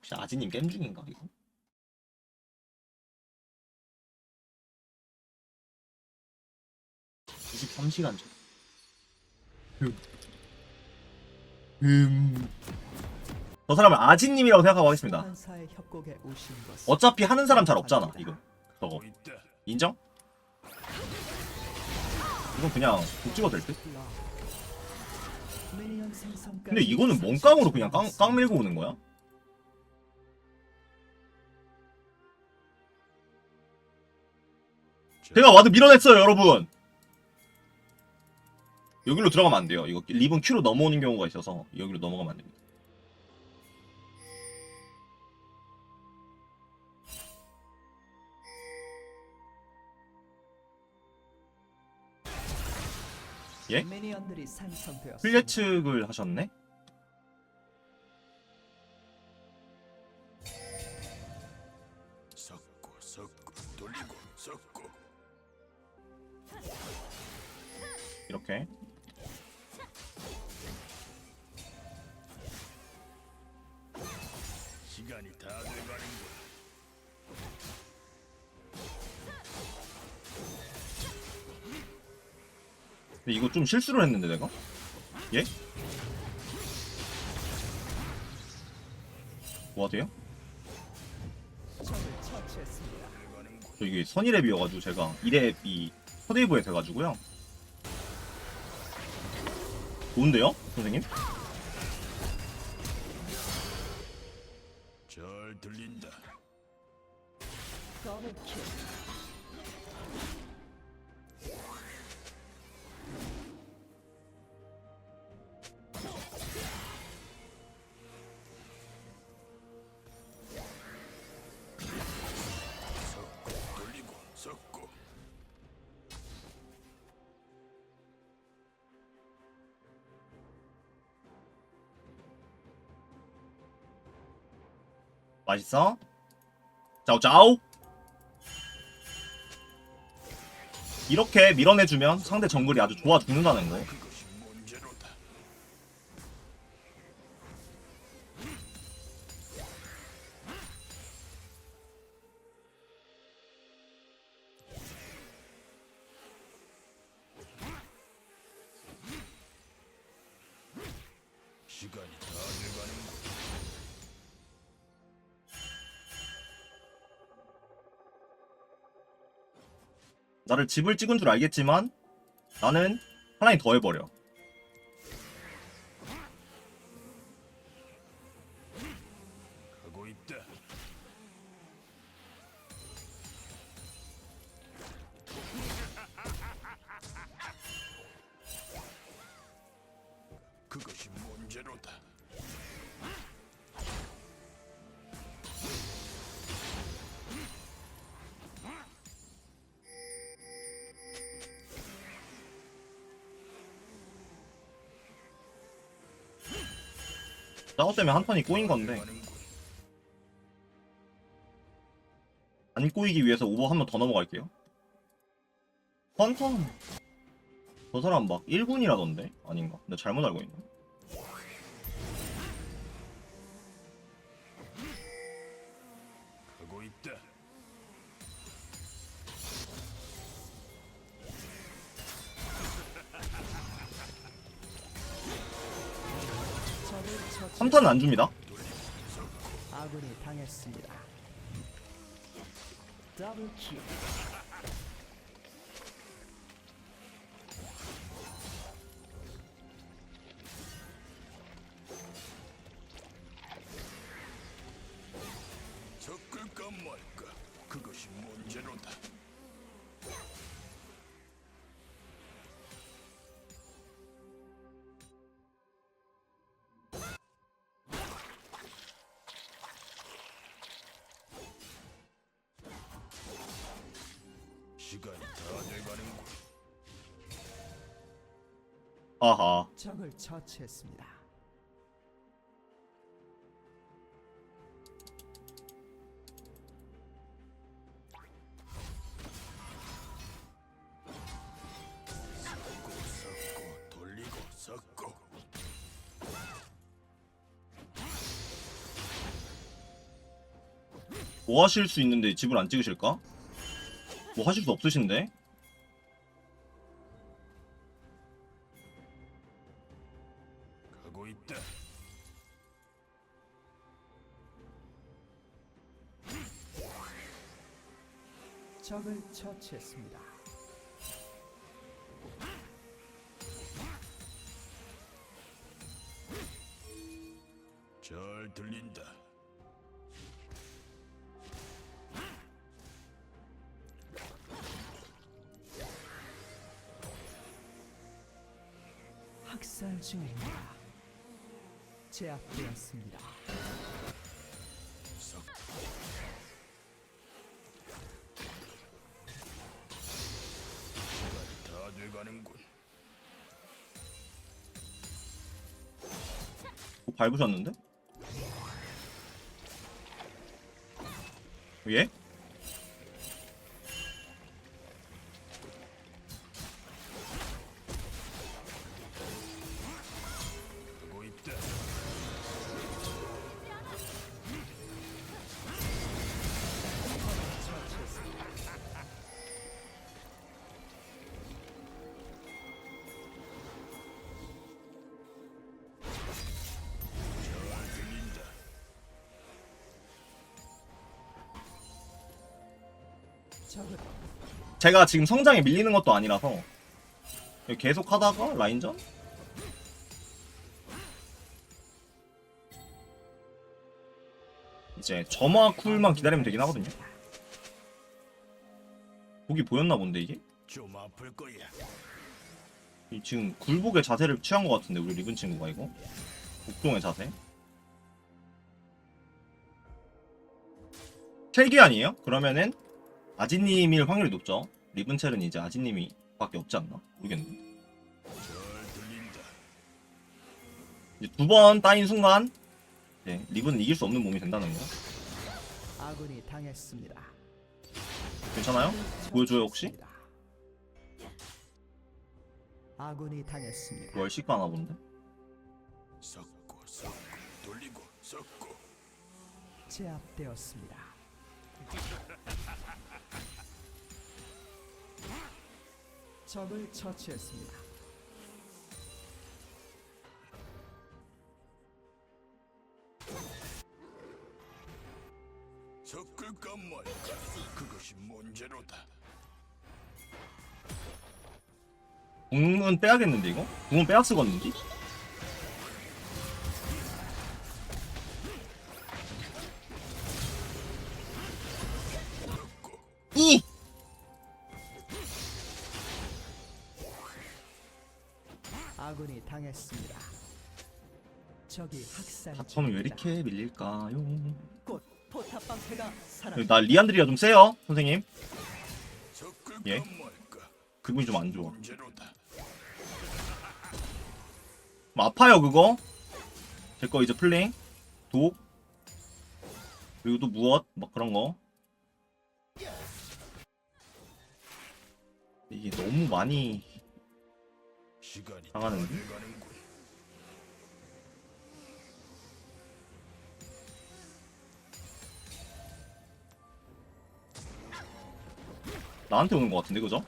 혹시 아지님 게임 중인가 이거? (23시간) 전 음. 음. 저 사람을 아지님이라고 생각하고 하겠습니다 어차피 하는 사람 잘 없잖아 이거 저거 인정? 이건 그냥 못 찍어도 될 듯? 근데 이거는 몸깡으로 그냥 깡, 깡 밀고 오는 거야? 제가 와드 밀어냈어요 여러분 여기로 들어가면 안 돼요 이거 리븐 Q로 넘어오는 경우가 있어서 여기로 넘어가면 안 됩니다 예? 미니언들이 생성되었습니다. 플레 측을 하셨네? 근데 이거 좀 실수를 했는데 내가? 예? 뭐 하세요? 적을 처치했습니다. 저 이게 선이랩이어가지고 제가 2랩이 서데이브에 돼가지고요 좋은데요? 선생님? 잘 들린다 더블킬. 맛있어? 짜오짜오 이렇게 밀어내주면 상대 정글이 아주 좋아 죽는다는 거 나를 집을 찍은 줄 알겠지만 나는 하나님 더 해버려 짜오 때문에 한 턴이 꼬인 건데. 안 꼬이기 위해서 오버 한 번 더 넘어갈게요 헌턴 저 사람 막 1군이라던데? 아닌가? 근데 잘못 알고 있다 3턴은 안 줍니다 아군이 당했습니다. 더블 킬. 아하 적을 처치했습니다. 섞고 섞고 돌리고 섞고 뭐 하실 수 있는데 집을 안 찍으실까? 뭐 하실 수 없으신데? 처치했습니다. 잘 들린다. 학살 중입니다. 제압되었습니다. 밟으셨는데? 예? 제가 지금 성장에 밀리는 것도 아니라서 계속 하다가 라인전? 이제 점화 쿨만 기다리면 되긴 하거든요 보기 보였나 본데 이게? 좀 아플 거야. 이 지금 굴복의 자세를 취한 것 같은데 우리 리븐 친구가 이거 복동의 자세 첼기 아니에요? 그러면은 아지님일 확률이 높죠 리븐 첼은 이제 아지님이 밖에 없지 않나? 들린다. 이제 두 번 따인 순간 네, 리븐은 이길 수 없는 몸이 된다는 거 아군이 당했습니다. 괜찮아요? 보여줘요, 혹시? 아군이 당했습니다. 월식 하나 본데? 섞고 섞고 돌리고 섞고 제압되었습니다. 적을 처치했습니다. 말까 그것이 문제로다. 궁은 빼야겠는데 이거? 궁은 빼야 쓰겠는데? 당했습니다. 적이 학살 바텀을 왜. 이렇게 밀릴까요? 곧 포탑 방패가 사라. 나 리안드리가 좀 세요 선생님 예? 그분이 좀 안 좋아. 뭐 아파요 그거 제 거 이제 플레잉 독 그리고 또 무엇 막 그런 거 이게 너무 많이 돼가는군. 나한테 오는 것 같은데 그죠?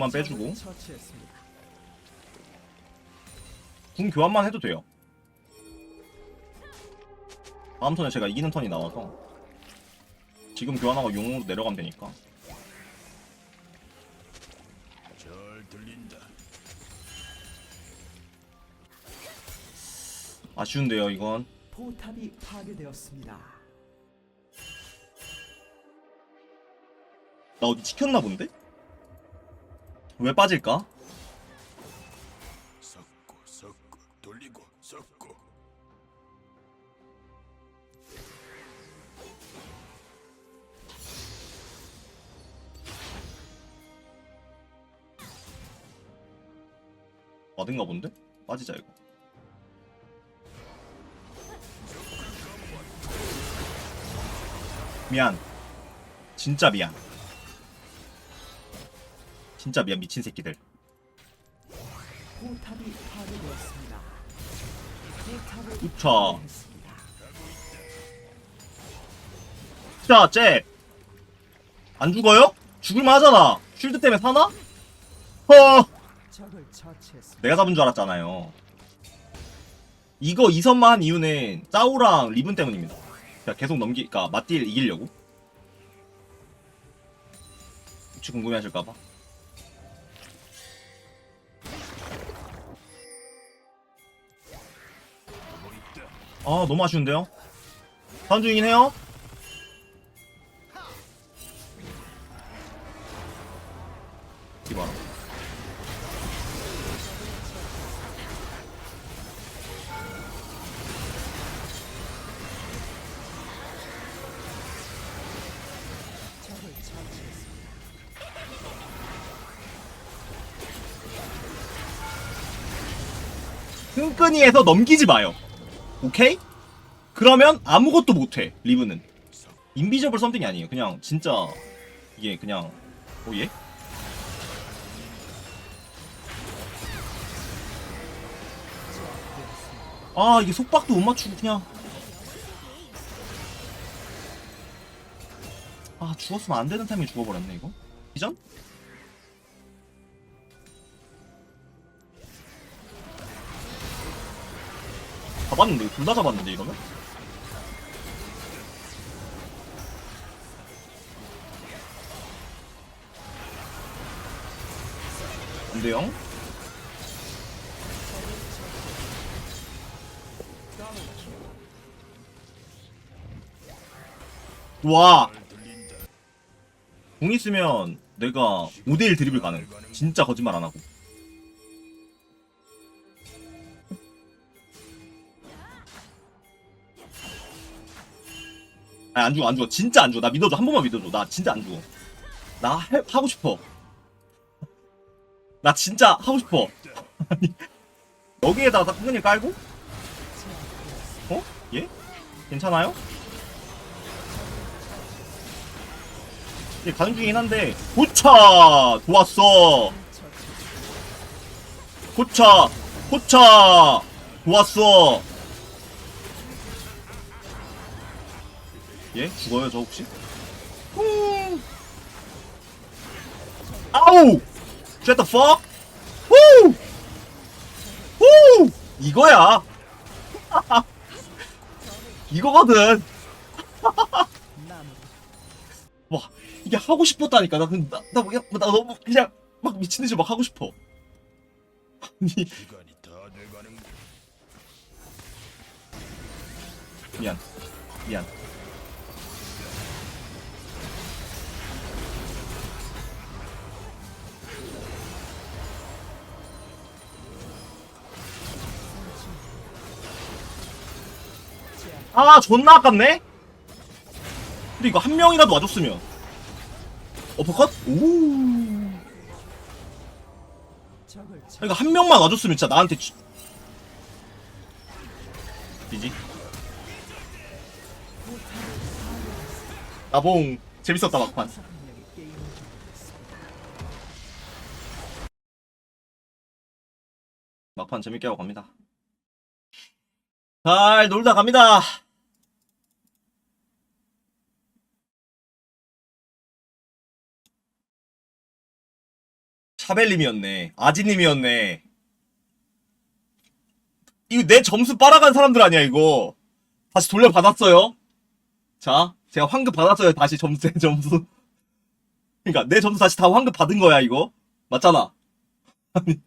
궁만 빼주고. 궁 교환만 해도 돼요 다음 턴에 제가 이기는 턴이 나와서 지금 교환하고 용으로 내려가면 되니까. 아쉬운데요 이건 포탑이 파괴되었습니다. 나 어디 찍혔나 본데? 왜 빠질까? 섞고 섞고 돌리고 섞고 받은가 본데? 빠지자 이거 미안 진짜 미안 진짜 미안 미친 새끼들. 우차. 자, 잽. 안 죽어요? 죽을만 하잖아. 쉴드 때문에 사나? 허! 내가 잡은 줄 알았잖아요. 이거 2선만 한 이유는 짜오랑 리븐 때문입니다. 그냥 계속 넘기, 그니까 맞딜 이기려고. 혹시 궁금해 하실까봐. 아, 너무 아쉬운데요? 다운 중이긴 해요? 처치했습니다. 끈끈이에서 넘기지 마요. 오케이? 그러면 아무것도 못해 리브는. 인비저블 썸띵이 아니에요. 그냥 진짜 이게 그냥 오 예? 아 이게 속박도 못 맞추고 그냥 아 죽었으면 안 되는 타이밍에 죽어버렸네 이거 이전? 잡았는데 둘 다 잡았는데 이러면? 안 돼요? 와! 공 있으면 내가 5대1 드리블 가능. 진짜 거짓말 안 하고. 아니, 안 죽어, 안 죽어. 진짜 안 죽어. 나 믿어줘. 한 번만 믿어줘. 나 진짜 안 죽어. 나 해- 하고 싶어. 나 진짜 하고 싶어. 아니, 여기에다가 끈끈이 깔고? 어? 예? 괜찮아요? 예, 가는 중이긴 한데 고차! 좋았어! 고차! 고차! 좋았어! 예? 죽어요 저 혹시? 후! 아우! Shut the fuck? 후! 후! 이거야! 이거거든! 와 이게 하고 싶었다니까 나 그냥 나, 나, 그냥- 나 너무 그냥 막 미친 듯이 막 하고 싶어 아니. 미안 미안 아 존나 아깝네? 근데 이거 한 명이라도 와줬으면. 어퍼컷? 오. 처 그러니까 한 명만 와줬으면 진짜 나한테 쥐... 이지. 나봉. 재밌었다 막판. 막판 재밌게 하고 갑니다 잘 놀다 갑니다. 샤벨님이었네. 아지님이었네. 이거 내 점수 빨아간 사람들 아니야 이거? 다시 돌려받았어요? 자 제가 환급 받았어요 다시 점수 제 점수. 그러니까 내 점수 다시 다 환급 받은 거야 이거? 맞잖아. 아니